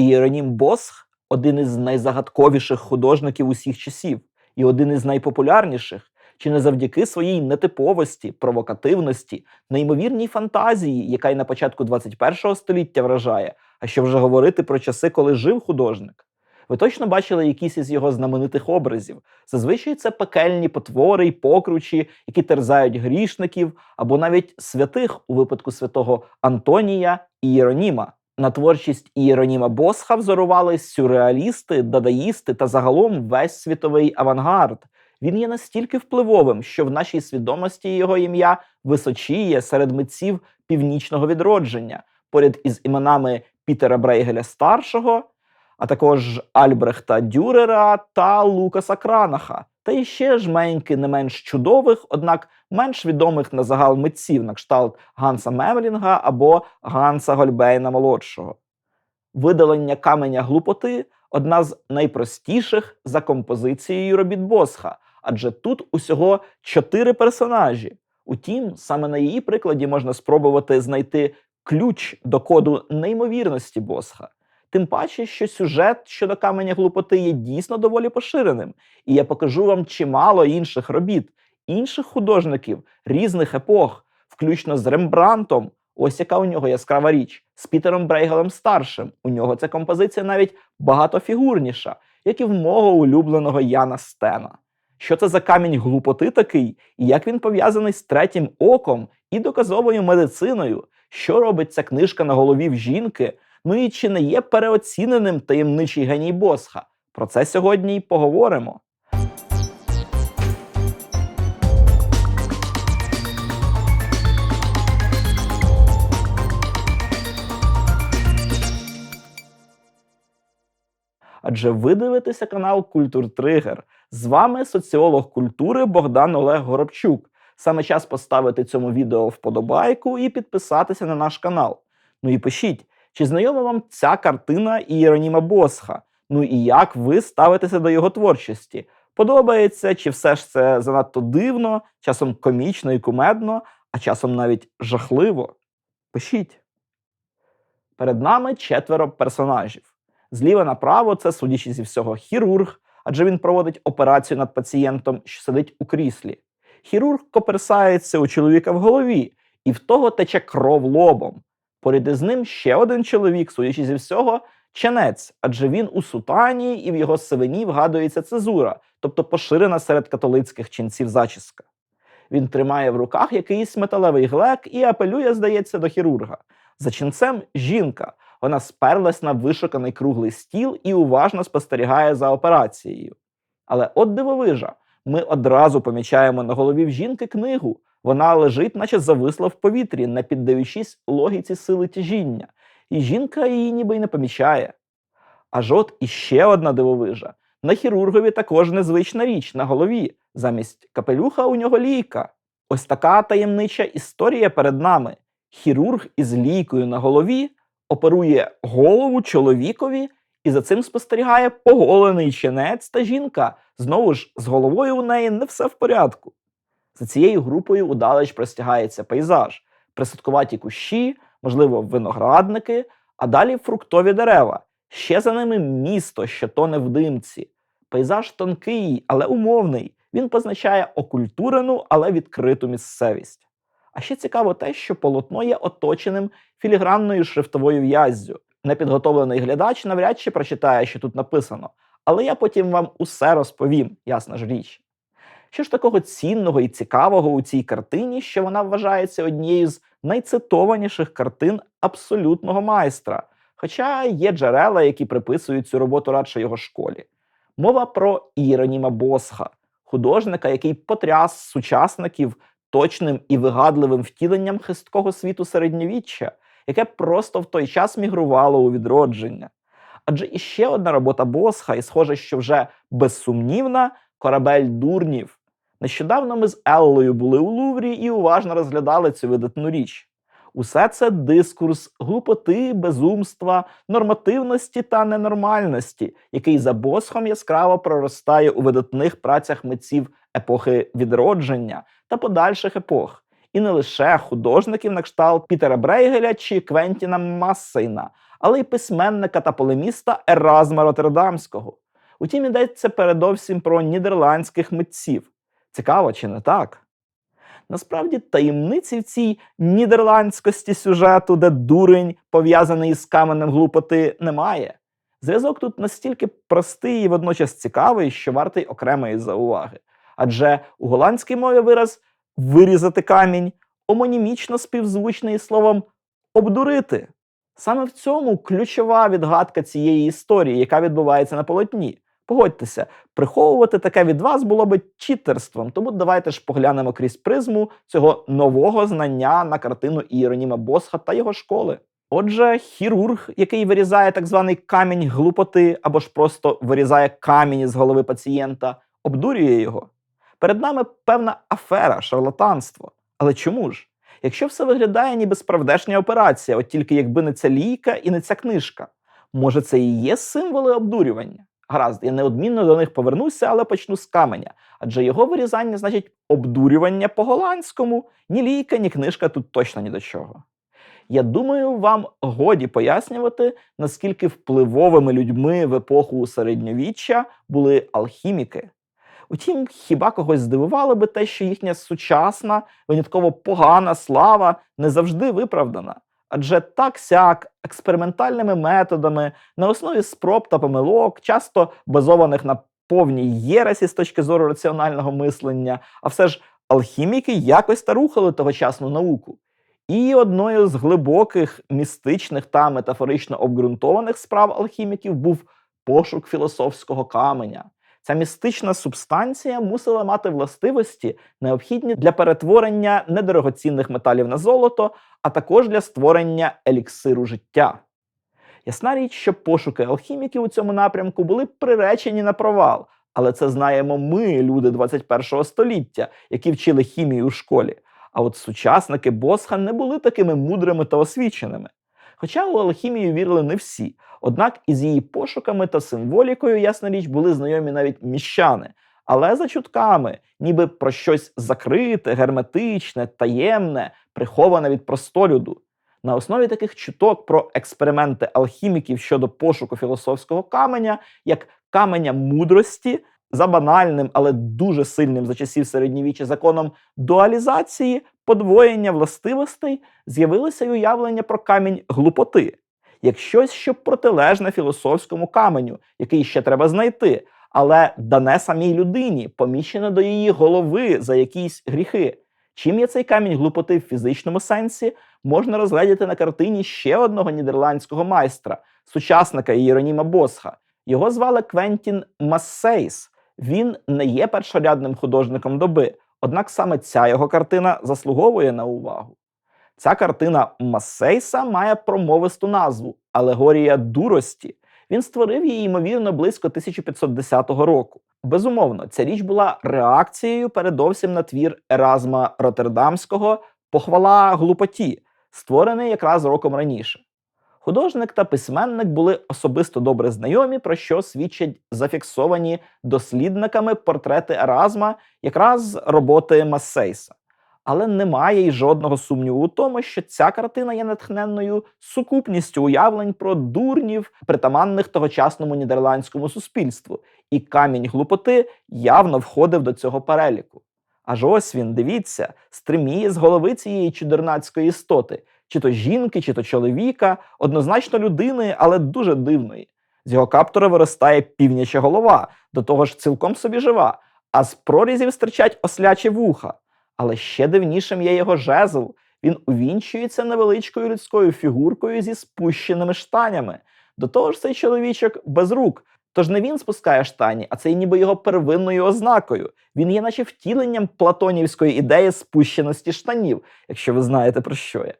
Ієронім Босх один із найзагадковіших художників усіх часів і один із найпопулярніших, чи не завдяки своїй нетиповості, провокативності, неймовірній фантазії, яка й на початку 21 століття вражає, а що вже говорити про часи, коли жив художник. Ви точно бачили якісь із його знаменитих образів. Зазвичай це пекельні потвори й покручі, які терзають грішників, або навіть святих у випадку святого Антонія і Єроніма. На творчість Ієроніма Босха взорували сюрреалісти, дадаїсти та загалом весь світовий авангард. Він є настільки впливовим, що в нашій свідомості його ім'я височіє серед митців північного відродження, поряд із іменами Пітера Брейгеля старшого, а також Альбрехта Дюрера та Лукаса Кранаха, та іще жменьки не менш чудових, однак менш відомих на загал митців на кшталт Ганса Мемлінга або Ганса Гольбейна молодшого. Видалення каменя глупоти одна з найпростіших за композицією робіт Босха, адже тут усього чотири персонажі. Утім, саме на її прикладі можна спробувати знайти ключ до коду неймовірності Босха. Тим паче, що сюжет щодо каменя глупоти є дійсно доволі поширеним, і я покажу вам чимало інших робіт, інших художників різних епох, включно з Рембрантом. Ось яка у нього яскрава річ, з Пітером Брейгелем старшим. У нього ця композиція навіть багатофігурніша, як і в мого улюбленого Яна Стена. Що це за камінь глупоти такий, і як він пов'язаний з третім оком і доказовою медициною, що робить ця книжка на голові в жінки? Ну і чи не є переоціненим таємничий геній Босха? Про це сьогодні й поговоримо. Адже ви дивитеся канал Культур Тригер. З вами соціолог культури Богдан Олег Горобчук. Саме час поставити цьому відео вподобайку і підписатися на наш канал. Ну і пишіть, чи знайома вам ця картина Іероніма Босха? Ну і як ви ставитеся до його творчості? Подобається, чи все ж це занадто дивно, часом комічно і кумедно, а часом навіть жахливо? Пишіть. Перед нами четверо персонажів. Зліва направо це, судячи зі всього, хірург, адже він проводить операцію над пацієнтом, що сидить у кріслі. Хірург коперсається у чоловіка в голові, і в того тече кров лобом. Поряд із ним ще один чоловік, судячи зі всього, ченець, адже він у сутані і в його сивині вгадується цезура, тобто поширена серед католицьких ченців зачіска. Він тримає в руках якийсь металевий глек і апелює, здається, до хірурга. За ченцем жінка. Вона сперлась на вишуканий круглий стіл і уважно спостерігає за операцією. Але от дивовижа, ми одразу помічаємо на голові в жінки книгу. Вона лежить, наче зависла в повітрі, не піддаючись логіці сили тяжіння, і жінка її ніби й не помічає. Аж от іще одна дивовижа. На хірургові також незвична річ на голові. Замість капелюха у нього лійка. Ось така таємнича історія перед нами. Хірург із лійкою на голові оперує голову чоловікові і за цим спостерігає поголений чинець та жінка. Знову ж, з головою у неї не все в порядку. За цією групою удалеч простягається пейзаж, присадкуваті кущі, можливо, виноградники, а далі фруктові дерева. Ще за ними місто, що тоне в димці. Пейзаж тонкий, але умовний. Він позначає окультурену, але відкриту місцевість. А ще цікаво те, що полотно є оточеним філігранною шрифтовою в'яззю. Непідготовлений глядач навряд чи прочитає, що тут написано, але я потім вам усе розповім, ясна ж річ. Що ж такого цінного і цікавого у цій картині, що вона вважається однією з найцитованіших картин абсолютного майстра, хоча є джерела, які приписують цю роботу радше його школі. Мова про Іроніма Босха, художника, який потряс сучасників точним і вигадливим втіленням хисткого світу середньовіччя, яке просто в той час мігрувало у відродження. Адже іще одна робота Босха, і схоже, що вже безсумнівна корабель дурнів. Нещодавно ми з Еллою були у Луврі і уважно розглядали цю видатну річ. Усе це дискурс глупоти, безумства, нормативності та ненормальності, який за босхом яскраво проростає у видатних працях митців епохи відродження та подальших епох. І не лише художників на кшталт Пітера Брейгеля чи Квентіна Массейна, але й письменника та полеміста Еразма Роттердамського. Утім, йдеться передовсім про нідерландських митців. Цікаво, чи не так? Насправді таємниці в цій нідерландськості сюжету, де дурень пов'язаний із каменем глупоти, немає. Зв'язок тут настільки простий і водночас цікавий, що вартий окремої зауваги. Адже у голландській мові вираз вирізати камінь омонімічно співзвучний словом обдурити. Саме в цьому ключова відгадка цієї історії, яка відбувається на полотні. Погодьтеся, приховувати таке від вас було би читерством, тому давайте ж поглянемо крізь призму цього нового знання на картину Іероніма Босха та його школи. Отже, хірург, який вирізає так званий камінь глупоти або ж просто вирізає камінь із голови пацієнта, обдурює його. Перед нами певна афера, шарлатанство. Але чому ж? Якщо все виглядає ніби справдешня операція, от тільки якби не ця лійка і не ця книжка, може це і є символи обдурювання? Гаразд, я неодмінно до них повернуся, але почну з каменя. Адже його вирізання значить обдурювання по-голландському. Ні лійка, ні книжка тут точно ні до чого. Я думаю, вам годі пояснювати, наскільки впливовими людьми в епоху середньовіччя були алхіміки. Утім, хіба когось здивувало би те, що їхня сучасна, винятково погана слава не завжди виправдана. Адже так сяк експериментальними методами на основі спроб та помилок, часто базованих на повній єресі з точки зору раціонального мислення, а все ж алхіміки якось та рухали тогочасну науку. І одною з глибоких містичних та метафорично обґрунтованих справ алхіміків був пошук філософського каменя. Ця містична субстанція мусила мати властивості, необхідні для перетворення недорогоцінних металів на золото, а також для створення еліксиру життя. Ясна річ, що пошуки алхіміків у цьому напрямку були приречені на провал, але це знаємо ми, люди 21 століття, які вчили хімію у школі. А от сучасники Босха не були такими мудрими та освіченими. Хоча у алхімію вірили не всі, однак із її пошуками та символікою, ясна річ, були знайомі навіть міщани, але за чутками, ніби про щось закрите, герметичне, таємне, приховане від простолюду. На основі таких чуток про експерименти алхіміків щодо пошуку філософського каменя, як каменя мудрості, за банальним, але дуже сильним за часів середньовіччя законом дуалізації, подвоєння властивостей, з'явилося й уявлення про камінь глупоти, як щось, що протилежне філософському каменю, який ще треба знайти, але дане самій людині, поміщене до її голови за якісь гріхи. Чим є цей камінь глупоти в фізичному сенсі, можна розглядіти на картині ще одного нідерландського майстра, сучасника Іероніма Босха. Його звали Квентін Массейс. Він не є першорядним художником доби, однак саме ця його картина заслуговує на увагу. Ця картина Массейса має промовисту назву Алегорія дурості. Він створив її, ймовірно, близько 1510 року. Безумовно, ця річ була реакцією передовсім на твір Еразма Роттердамського Похвала глупоті, створений якраз роком раніше. Художник та письменник були особисто добре знайомі, про що свідчать зафіксовані дослідниками портрети Еразма, якраз роботи Массейса. Але немає й жодного сумніву у тому, що ця картина є натхненною сукупністю уявлень про дурнів, притаманних тогочасному нідерландському суспільству, і камінь глупоти явно входив до цього переліку. Аж ось він, дивіться, стриміє з голови цієї чудернацької істоти, чи то жінки, чи то чоловіка, однозначно людини, але дуже дивної. З його каптора виростає півняча голова, до того ж цілком собі жива, а з прорізів стирчать ослячі вуха. Але ще дивнішим є його жезл. Він увінчується невеличкою людською фігуркою зі спущеними штанями. До того ж, цей чоловічок без рук. Тож не він спускає штані, а це є ніби його первинною ознакою. Він є, наче втіленням платонівської ідеї спущеності штанів, якщо ви знаєте про що я.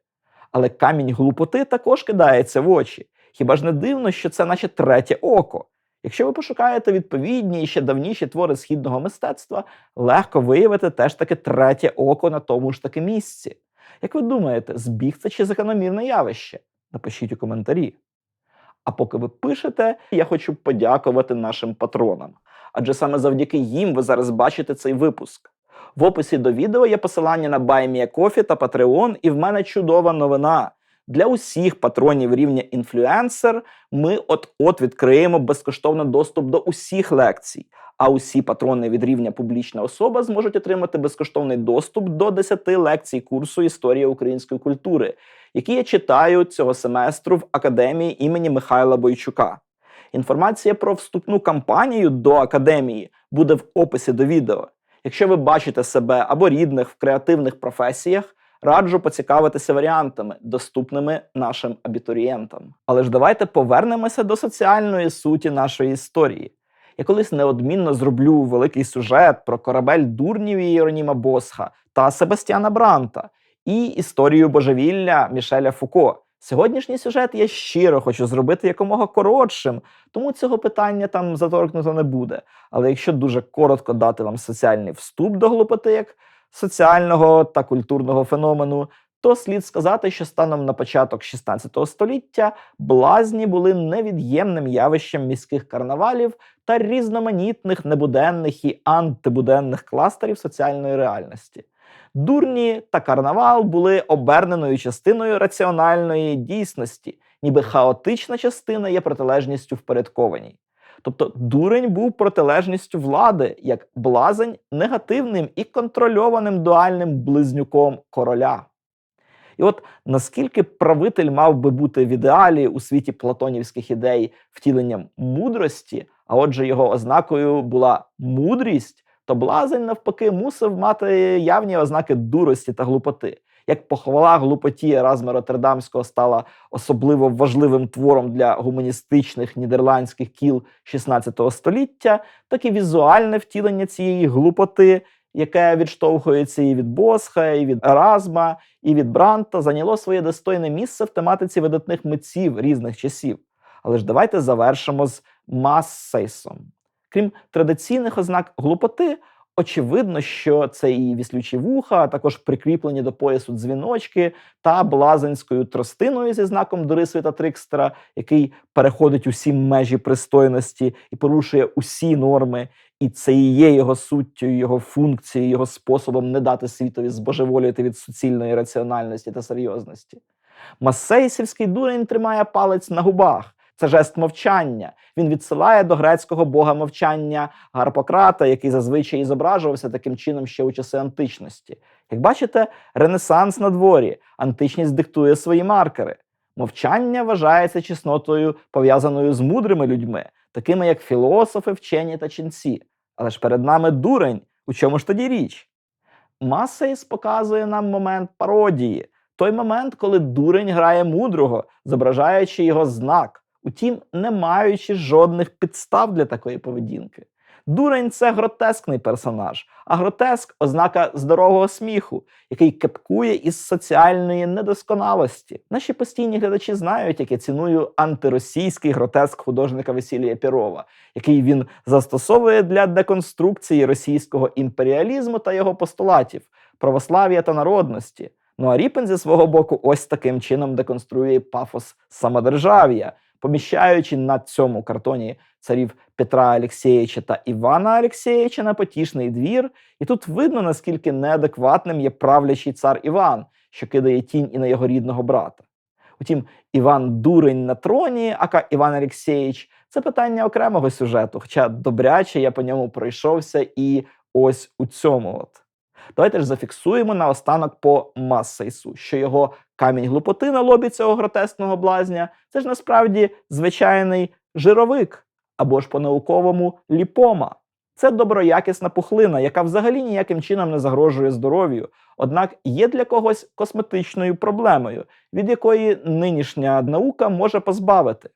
Але камінь глупоти також кидається в очі. Хіба ж не дивно, що це наче третє око? Якщо ви пошукаєте відповідні і ще давніші твори східного мистецтва, легко виявити теж таки третє око на тому ж таки місці. Як ви думаєте, збіг це чи закономірне явище? Напишіть у коментарі. А поки ви пишете, я хочу подякувати нашим патронам. Адже саме завдяки їм ви зараз бачите цей випуск. В описі до відео є посилання на BuyMeACoffee та Patreon, і в мене чудова новина. Для усіх патронів рівня інфлюенсер ми от-от відкриємо безкоштовно доступ до усіх лекцій. А усі патрони від рівня публічна особа зможуть отримати безкоштовний доступ до 10 лекцій курсу Історія української культури, які я читаю цього семестру в академії імені Михайла Бойчука. Інформація про вступну кампанію до академії буде в описі до відео. Якщо ви бачите себе або рідних в креативних професіях, раджу поцікавитися варіантами, доступними нашим абітурієнтам. Але ж давайте повернемося до соціальної суті нашої історії. Я колись неодмінно зроблю великий сюжет про корабель дурнів Єроніма Босха та Себастьяна Бранта і історію божевілля Мішеля Фуко. Сьогоднішній сюжет я щиро хочу зробити якомога коротшим, тому цього питання там заторкнуто не буде. Але якщо дуже коротко дати вам соціальний вступ до глупоти як соціального та культурного феномену, то слід сказати, що станом на початок 16 століття блазні були невід'ємним явищем міських карнавалів та різноманітних небуденних і антибуденних кластерів соціальної реальності. Дурні та карнавал були оберненою частиною раціональної дійсності, ніби хаотична частина є протилежністю впорядкованій. Тобто дурень був протилежністю влади, як блазень негативним і контрольованим дуальним близнюком короля. І от наскільки правитель мав би бути в ідеалі у світі платонівських ідей втіленням мудрості, а отже, його ознакою була мудрість, то блазень, навпаки, мусив мати явні ознаки дурості та глупоти. Як похвала глупоті Еразма Роттердамського стала особливо важливим твором для гуманістичних нідерландських кіл 16 століття, так і візуальне втілення цієї глупоти, яке відштовхується і від Босха, і від Еразма, і від Бранта, зайняло своє достойне місце в тематиці видатних митців різних часів. Але ж давайте завершимо з Массейсом. Крім традиційних ознак глупоти, очевидно, що це і віслючі вуха, а також прикріплені до поясу дзвіночки та блазенською тростиною зі знаком Дорисвіта Трикстера, який переходить усі межі пристойності і порушує усі норми. І це і є його суттю, його функцією, його способом не дати світові збожеволіти від суцільної раціональності та серйозності. Масейсівський дурень тримає палець на губах. Це жест мовчання. Він відсилає до грецького бога мовчання Гарпократа, який зазвичай і зображувався таким чином ще у часи античності. Як бачите, Ренесанс на дворі, античність диктує свої маркери. Мовчання вважається чеснотою, пов'язаною з мудрими людьми, такими як філософи, вчені та ченці. Але ж перед нами дурень. У чому ж тоді річ? Масейс показує нам момент пародії, той момент, коли дурень грає мудрого, зображаючи його знак утім, не маючи жодних підстав для такої поведінки. Дурень це гротескний персонаж, а гротеск ознака здорового сміху, який кепкує із соціальної недосконалості. Наші постійні глядачі знають, як я ціную антиросійський гротеск художника Василія Пірова, який він застосовує для деконструкції російського імперіалізму та його постулатів, православ'я та народності. Ну а Ріпен зі свого боку ось таким чином деконструює пафос самодержав'я поміщаючи на цьому картоні царів Петра Алексєєвича та Івана Алексєєвича на потішний двір. І тут видно, наскільки неадекватним є правлячий цар Іван, що кидає тінь і на його рідного брата. Утім, Іван Дурень на троні, ака Іван Алексєєвич – це питання окремого сюжету, хоча добряче я по ньому пройшовся і ось у цьому. от. Давайте ж зафіксуємо наостанок по Массейсу, що його камінь глупоти на лобі цього гротесного блазня це ж насправді звичайний жировик або ж по-науковому ліпома. Це доброякісна пухлина, яка взагалі ніяким чином не загрожує здоров'ю, однак є для когось косметичною проблемою, від якої нинішня наука може позбавити.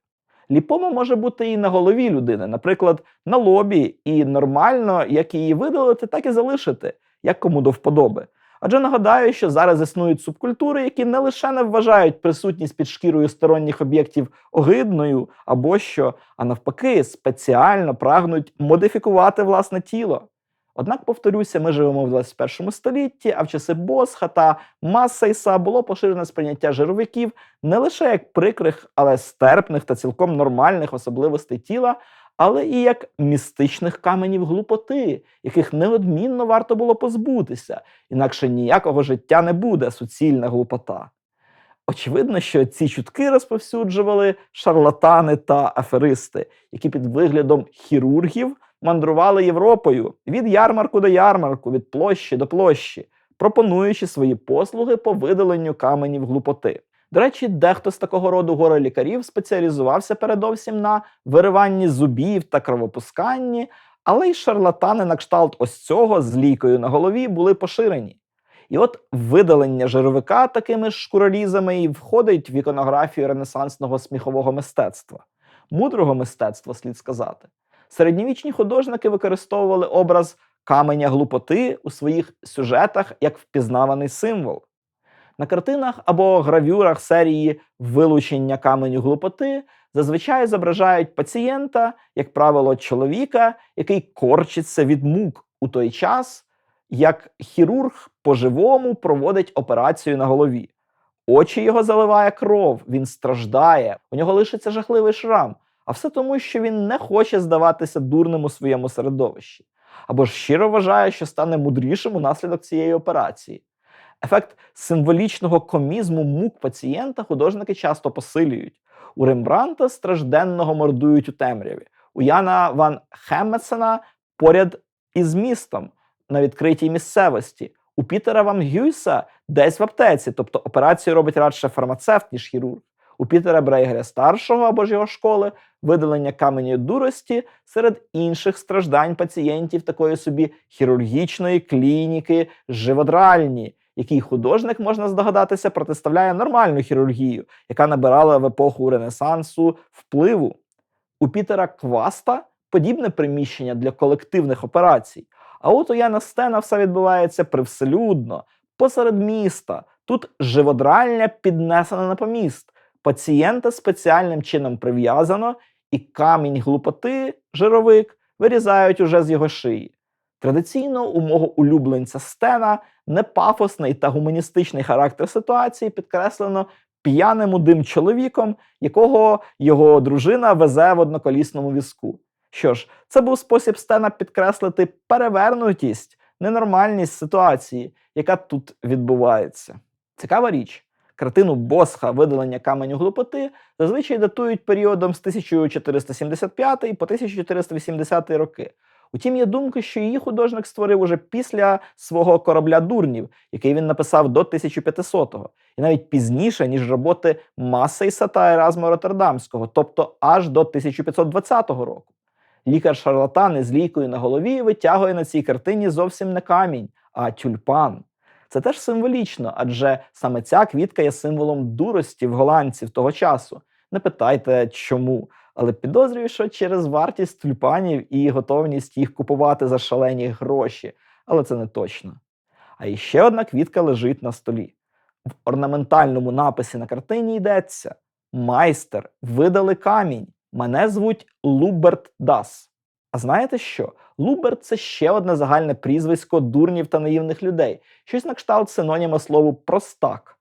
Ліпома може бути і на голові людини, наприклад, на лобі, і нормально як її видалити, так і залишити як кому до вподоби. Адже нагадаю, що зараз існують субкультури, які не лише не вважають присутність під шкірою сторонніх об'єктів огидною або що, а навпаки, спеціально прагнуть модифікувати власне тіло. Однак, повторюся, ми живемо в 21 столітті, а в часи Босха та Массейса було поширене сприйняття жировиків не лише як прикрих, але стерпних та цілком нормальних особливостей тіла, але і як містичних каменів глупоти, яких неодмінно варто було позбутися, інакше ніякого життя не буде суцільна глупота. Очевидно, що ці чутки розповсюджували шарлатани та аферисти, які під виглядом хірургів мандрували Європою від ярмарку до ярмарку, від площі до площі, пропонуючи свої послуги по видаленню каменів глупоти. До речі, дехто з такого роду горе-лікарів спеціалізувався передовсім на вириванні зубів та кровопусканні, але й шарлатани на кшталт ось цього з лійкою на голові були поширені. І от видалення жировика такими ж шкуролізами і входить в іконографію ренесансного сміхового мистецтва, мудрого мистецтва, слід сказати. Середньовічні художники використовували образ каменя глупоти у своїх сюжетах як впізнаваний символ. На картинах або гравюрах серії вилучення каменю глупоти зазвичай зображають пацієнта, як правило, чоловіка, який корчиться від мук у той час, як хірург по-живому проводить операцію на голові. Очі його заливає кров, він страждає, у нього лишиться жахливий шрам, а все тому, що він не хоче здаватися дурним у своєму середовищі, або ж щиро вважає, що стане мудрішим унаслідок цієї операції. Ефект символічного комізму мук пацієнта художники часто посилюють. У Рембранта стражденного мордують у темряві. У Яна Ван Хеммесена поряд із містом на відкритій місцевості. У Пітера Ван Гюйса десь в аптеці, тобто операцію робить радше фармацевт, ніж хірург. У Пітера Брейгеря старшого або ж його школи видалення камені дурості серед інших страждань пацієнтів такої собі хірургічної клініки, живодральні, який художник, можна здогадатися, протиставляє нормальну хірургію, яка набирала в епоху Ренесансу впливу. У Пітера Кваста подібне приміщення для колективних операцій. А от у Яна Стена все відбувається привселюдно, посеред міста. Тут живодральня піднесена на поміст. Пацієнта спеціальним чином прив'язано, і камінь глупоти, жировик, вирізають уже з його шиї. Традиційно у мого улюбленця Стена непафосний та гуманістичний характер ситуації підкреслено п'яним удим чоловіком, якого його дружина везе в одноколісному візку. Що ж, це був спосіб Стена підкреслити перевернутість, ненормальність ситуації, яка тут відбувається. Цікава річ. Картину Босха видалення каменю глупоти зазвичай датують періодом з 1475 по 1480 роки. Утім, є думка, що її художник створив уже після свого корабля дурнів, який він написав до 1500-го, і навіть пізніше, ніж роботи Масейса та Еразма Роттердамського, тобто аж до 1520 року. Лікар-шарлатан із лійкою на голові витягує на цій картині зовсім не камінь, а тюльпан. Це теж символічно, адже саме ця квітка є символом дурості в голландців того часу. Не питайте чому, але підозрюю, що через вартість тюльпанів і готовність їх купувати за шалені гроші, але це не точно. А іще одна квітка лежить на столі. В орнаментальному написі на картині йдеться: Майстер, видали камінь. Мене звуть Луберт Дас. А знаєте що? Луберт це ще одне загальне прізвисько дурнів та наївних людей, щось на кшталт синоніма слову простак.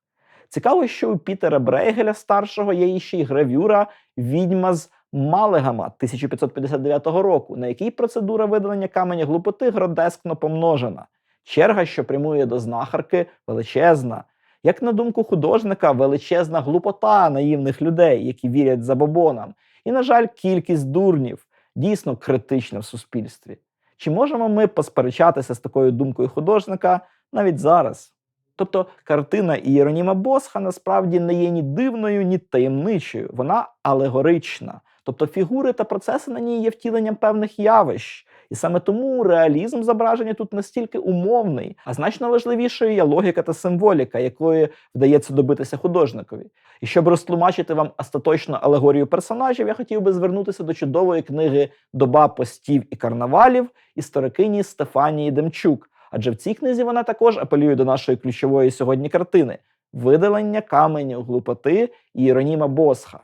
Цікаво, що у Пітера Брейгеля старшого є ще й гравюра Відьма з Малегама 1559 року, на якій процедура видалення каменя глупоти гротескно помножена. Черга, що прямує до знахарки, величезна. Як на думку художника, величезна глупота наївних людей, які вірять забобонам, і, на жаль, кількість дурнів дійсно критична в суспільстві. Чи можемо ми посперечатися з такою думкою художника навіть зараз? Тобто картина Іероніма Босха насправді не є ні дивною, ні таємничою, вона алегорична. Тобто фігури та процеси на ній є втіленням певних явищ. І саме тому реалізм зображення тут настільки умовний, а значно важливішою є логіка та символіка, якої вдається добитися художникові. І щоб розтлумачити вам остаточно алегорію персонажів, я хотів би звернутися до чудової книги Доба постів і карнавалів історикині Стефанії Демчук. Адже в цій книзі вона також апелює до нашої ключової сьогодні картини видалення каменю глупоти і іроніма Босха.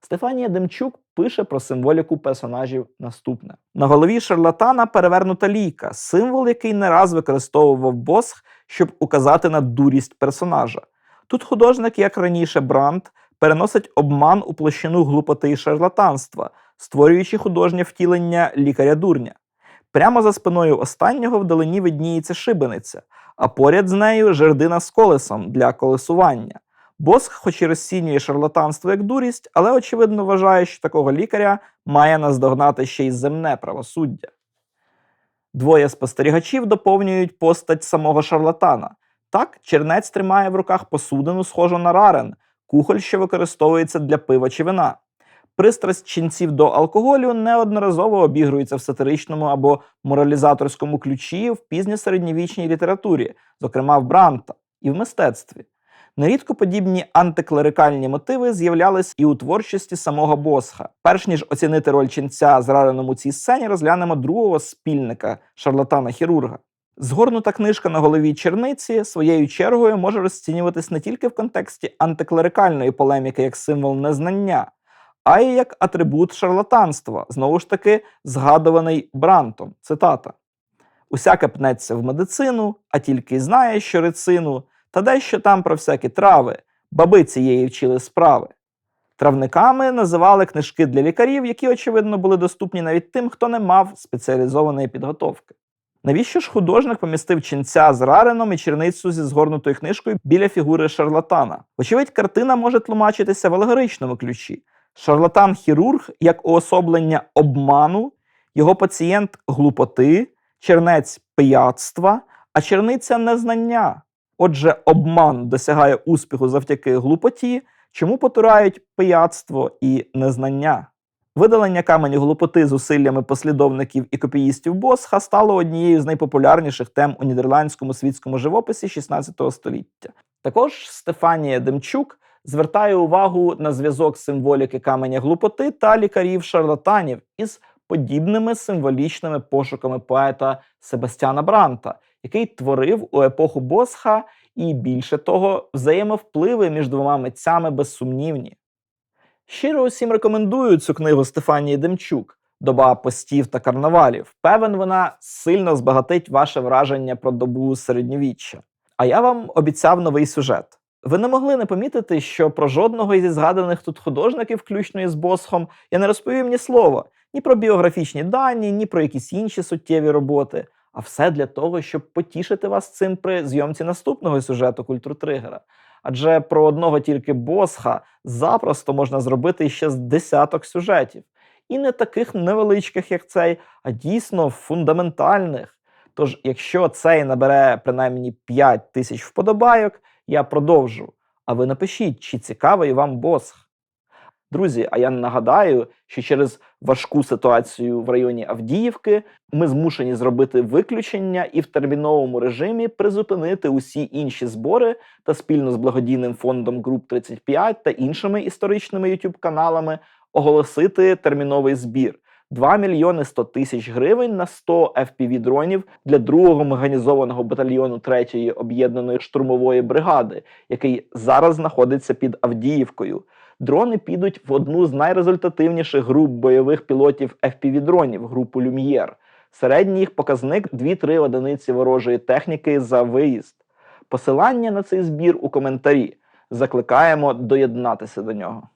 Стефанія Демчук пише про символіку персонажів наступне: на голові шарлатана перевернута лійка, символ, який не раз використовував Босх, щоб указати на дурість персонажа. Тут художник, як раніше Брандт, переносить обман у площину глупоти і шарлатанства, створюючи художнє втілення лікаря-дурня. Прямо за спиною останнього вдалині видніється шибениця, а поряд з нею жердина з колесом для колесування. Босх, хоч і розцінює шарлатанство як дурість, але очевидно вважає, що такого лікаря має наздогнати ще й земне правосуддя. Двоє спостерігачів доповнюють постать самого шарлатана. Так, чернець тримає в руках посудину, схожу на рарен, кухоль, що використовується для пива чи вина. Пристрасть ченців до алкоголю неодноразово обігрується в сатиричному або моралізаторському ключі в пізньосередньовічній літературі, зокрема в Бранта, і в мистецтві. Нерідко подібні антиклерикальні мотиви з'являлись і у творчості самого Босха. Перш ніж оцінити роль ченця зраденому цій сцені, розглянемо другого спільника шарлатана хірурга. Згорнута книжка на голові черниці своєю чергою може розцінюватись не тільки в контексті антиклерикальної полеміки як символ незнання, а й як атрибут шарлатанства, знову ж таки згадуваний Брантом. Цитата: Усяке пнеться в медицину, а тільки й знає, що рецину, та дещо там про всякі трави, баби цієї вчили справи. Травниками називали книжки для лікарів, які, очевидно, були доступні навіть тим, хто не мав спеціалізованої підготовки. Навіщо ж художник помістив ченця з рареном і черницю зі згорнутою книжкою біля фігури шарлатана? Вочевидь, картина може тлумачитися в алегоричному ключі. Шарлатан-хірург як уособлення обману, його пацієнт глупоти, чернець пияцтва, а черниця незнання. Отже, обман досягає успіху завдяки глупоті, чому потурають пияцтво і незнання. Видалення каменю глупоти зусиллями послідовників і копіїстів Босха стало однією з найпопулярніших тем у нідерландському світському живописі 16 століття. Також Стефанія Демчук звертає увагу на зв'язок символіки каменя глупоти та лікарів-шарлатанів із подібними символічними пошуками поета Себастьяна Бранта, який творив у епоху Босха і більше того, взаємовпливи між двома митцями безсумнівні. Щиро усім рекомендую цю книгу Стефанії Демчук Доба постів та карнавалів. Певен, вона сильно збагатить ваше враження про добу середньовіччя. А я вам обіцяв новий сюжет. Ви не могли не помітити, що про жодного із згаданих тут художників, включно із Босхом, я не розповім ні слова, ні про біографічні дані, ні про якісь інші суттєві роботи. А все для того, щоб потішити вас цим при зйомці наступного сюжету культуртригера. Адже про одного тільки Босха запросто можна зробити ще з десяток сюжетів. І не таких невеличких, як цей, а дійсно фундаментальних. Тож, якщо цей набере принаймні 5 тисяч вподобайок, я продовжу. А ви напишіть, чи цікавий вам Босх. Друзі, а я нагадаю, що через важку ситуацію в районі Авдіївки ми змушені зробити виключення і в терміновому режимі призупинити усі інші збори та спільно з благодійним фондом Груп 35 та іншими історичними youtube каналами оголосити терміновий збір. 2 мільйони 100 тисяч гривень на 100 FPV-дронів для другого механізованого батальйону 3-ї об'єднаної штурмової бригади, який зараз знаходиться під Авдіївкою. Дрони підуть в одну з найрезультативніших груп бойових пілотів FPV-дронів, групу Люм'єр. Середній їх показник 2-3 одиниці ворожої техніки за виїзд. Посилання на цей збір у коментарі. Закликаємо доєднатися до нього.